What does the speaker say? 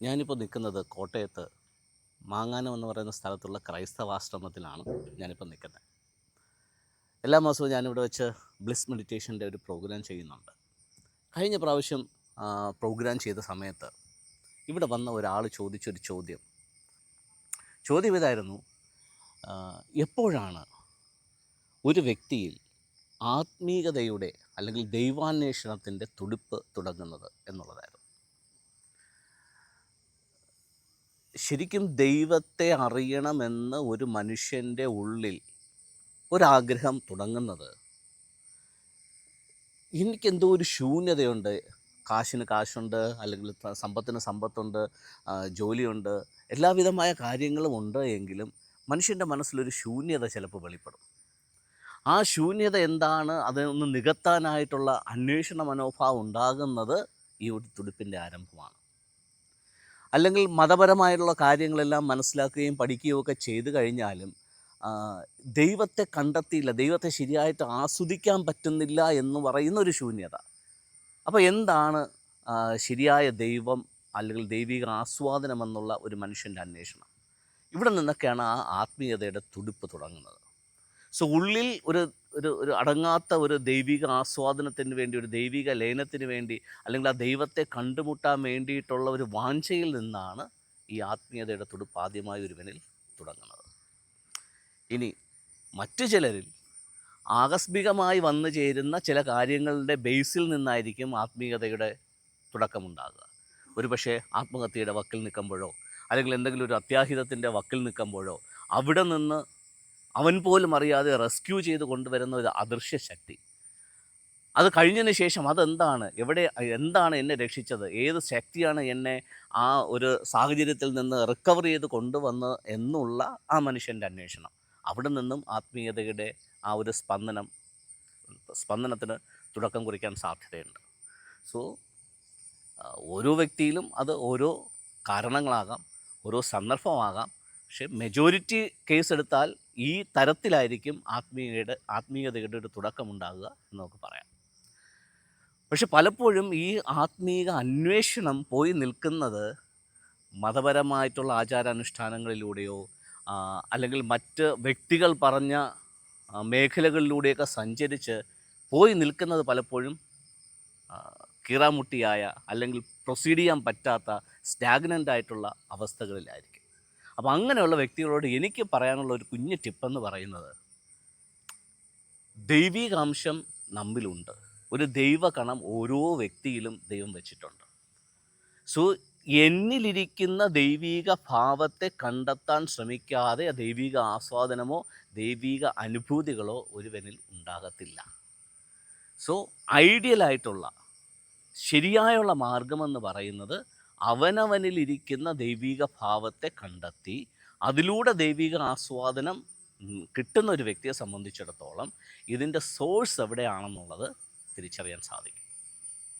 ഞാനിപ്പോൾ നിൽക്കുന്നത് കോട്ടയത്ത് മാങ്ങാനം എന്ന് പറയുന്ന സ്ഥലത്തുള്ള ക്രൈസ്തവാശ്രമത്തിലാണ് ഞാനിപ്പോൾ നിൽക്കുന്നത് എല്ലാ മാസവും ഞാനിവിടെ വെച്ച് ബ്ലിസ് മെഡിറ്റേഷന്റെ ഒരു പ്രോഗ്രാം ചെയ്യുന്നുണ്ട്. കഴിഞ്ഞ പ്രാവശ്യം പ്രോഗ്രാം ചെയ്ത സമയത്ത് ഇവിടെ വന്ന ഒരാൾ ചോദിച്ചൊരു ചോദ്യം. ചോദ്യം ഇതായിരുന്നു എപ്പോഴാണ് ഒരു വ്യക്തിയിൽ ആത്മീയതയുടെ അല്ലെങ്കിൽ ദൈവാന്വേഷണത്തിന്റെ തുടിപ്പ് തുടങ്ങുന്നത് എന്നുള്ളതായിരുന്നു. ശരിക്കും ദൈവത്തെ അറിയണമെന്ന് ഒരു മനുഷ്യന്റെ ഉള്ളിൽ ഒരാഗ്രഹം തുടങ്ങുന്നത്. എനിക്കെന്തോ ഒരു ശൂന്യതയുണ്ട്. കാശിന് കാശുണ്ട് അല്ലെങ്കിൽ സമ്പത്തിന് സമ്പത്തുണ്ട് ജോലിയുണ്ട് എല്ലാവിധമായ കാര്യങ്ങളും ഉണ്ട് എങ്കിലും മനുഷ്യന്റെ മനസ്സിലൊരു ശൂന്യത ചിലപ്പോൾ വെളിപ്പെടും. ആ ശൂന്യത എന്താണ്? അതൊന്ന് നികത്താനായിട്ടുള്ള അന്വേഷണ മനോഭാവം ഉണ്ടാകുന്നത് ഈ ഒരു തുടിപ്പിന്റെ ആരംഭമാണ്. അല്ലെങ്കിൽ മതപരമായിട്ടുള്ള കാര്യങ്ങളെല്ലാം മനസ്സിലാക്കുകയും പഠിക്കുകയും ഒക്കെ ചെയ്തു കഴിഞ്ഞാലും ദൈവത്തെ കണ്ടെത്തിയില്ല ദൈവത്തെ ശരിയായിട്ട് ആസ്വദിക്കാൻ പറ്റുന്നില്ല എന്ന് പറയുന്ന ഒരു ശൂന്യത. അപ്പോൾ എന്താണ് ശരിയായ ദൈവം അല്ലെങ്കിൽ ദൈവിക ആസ്വാദനമെന്നുള്ള ഒരു മനുഷ്യന്റെ അന്വേഷണം? ഇവിടെ നിന്നൊക്കെയാണ് ആ ആത്മീയതയുടെ തുടിപ്പ് തുടങ്ങുന്നത്. സോ ഉള്ളിൽ ഒരു ഒരു ഒരു അടങ്ങാത്ത ഒരു ദൈവിക ആസ്വാദനത്തിന് വേണ്ടി ഒരു ദൈവിക ലയനത്തിന് വേണ്ടി അല്ലെങ്കിൽ ആ ദൈവത്തെ കണ്ടുമുട്ടാൻ വേണ്ടിയിട്ടുള്ള ഒരു വാഞ്ചയിൽ നിന്നാണ് ഈ ആത്മീയതയുടെ തുടുപ്പ് ആദ്യമായി ഒരുവനിൽ തുടങ്ങുന്നത്. ഇനി മറ്റു ചിലരിൽ ആകസ്മികമായി വന്നു ചേരുന്ന ചില കാര്യങ്ങളുടെ ബേസിൽ നിന്നായിരിക്കും ആത്മീയതയുടെ തുടക്കമുണ്ടാകുക. ഒരുപക്ഷെ ആത്മഹത്യയുടെ വക്കിൽ നിൽക്കുമ്പോഴോ അല്ലെങ്കിൽ എന്തെങ്കിലും ഒരു അത്യാഹിതത്തിന്റെ വക്കിൽ നിൽക്കുമ്പോഴോ അവിടെ നിന്ന് അവൻ പോലും അറിയാതെ റെസ്ക്യൂ ചെയ്ത് കൊണ്ടുവരുന്ന ഒരു അദൃശ്യ ശക്തി. അത് കഴിഞ്ഞതിന് ശേഷം അതെന്താണ്? എവിടെ എന്താണ് എന്നെ രക്ഷിച്ചത്? ഏത് ശക്തിയാണ് എന്നെ ആ ഒരു സാഹചര്യത്തിൽ നിന്ന് റിക്കവർ ചെയ്ത് കൊണ്ടുവന്ന് എന്നുള്ള ആ മനുഷ്യന്റെ അന്വേഷണം. അവിടെ നിന്നും ആത്മീയതയുടെ ആ ഒരു സ്പന്ദനം സ്പന്ദനത്തിന് തുടക്കം കുറിക്കാൻ സാധ്യതയുണ്ട്. സോ ഓരോ വ്യക്തിയിലും അത് ഓരോ കാരണങ്ങളാകാം ഓരോ സന്ദർഭമാകാം. പക്ഷേ മെജോറിറ്റി കേസ് എടുത്താൽ ഈ തരത്തിലായിരിക്കും ആത്മീയയുടെ ആത്മീയതയുടെ ഒരു തുടക്കമുണ്ടാകുക എന്ന് നമുക്ക് പറയാം. പക്ഷെ പലപ്പോഴും ഈ ആത്മീയ അന്വേഷണം പോയി നിൽക്കുന്നത് മതപരമായിട്ടുള്ള ആചാരാനുഷ്ഠാനങ്ങളിലൂടെയോ അല്ലെങ്കിൽ മറ്റ് വ്യക്തികൾ പറഞ്ഞ മേഖലകളിലൂടെയൊക്കെ സഞ്ചരിച്ച് പോയി നിൽക്കുന്നത് പലപ്പോഴും കീറാമുട്ടിയായ അല്ലെങ്കിൽ പ്രൊസീഡ് ചെയ്യാൻ പറ്റാത്ത സ്റ്റാഗ്നന്റ് ആയിട്ടുള്ള അവസ്ഥകളിലായിരിക്കും. അപ്പോൾ അങ്ങനെയുള്ള വ്യക്തികളോട് എനിക്ക് പറയാനുള്ള ഒരു കുഞ്ഞു ടിപ്പെന്ന് പറയുന്നത് ദൈവികാംശം നമ്മിലുണ്ട്. ഒരു ദൈവകണം ഓരോ വ്യക്തിയിലും ദൈവം വെച്ചിട്ടുണ്ട്. സോ എന്നിലിരിക്കുന്ന ദൈവീക ഭാവത്തെ കണ്ടെത്താൻ ശ്രമിക്കാതെ ദൈവിക ആസ്വാദനമോ ദൈവിക അനുഭൂതികളോ ഒരുവനിൽ ഉണ്ടാകത്തില്ല. സോ ഐഡിയലായിട്ടുള്ള ശരിയായുള്ള മാർഗമെന്ന് പറയുന്നത് അവനവനിലിരിക്കുന്ന ദൈവിക ഭാവത്തെ കണ്ടെത്തി അതിലൂടെ ദൈവിക ആസ്വാദനം കിട്ടുന്ന ഒരു വ്യക്തിയെ സംബന്ധിച്ചിടത്തോളം ഇതിന്റെ സോഴ്സ് എവിടെയാണെന്നുള്ളത് തിരിച്ചറിയാൻ സാധിക്കും.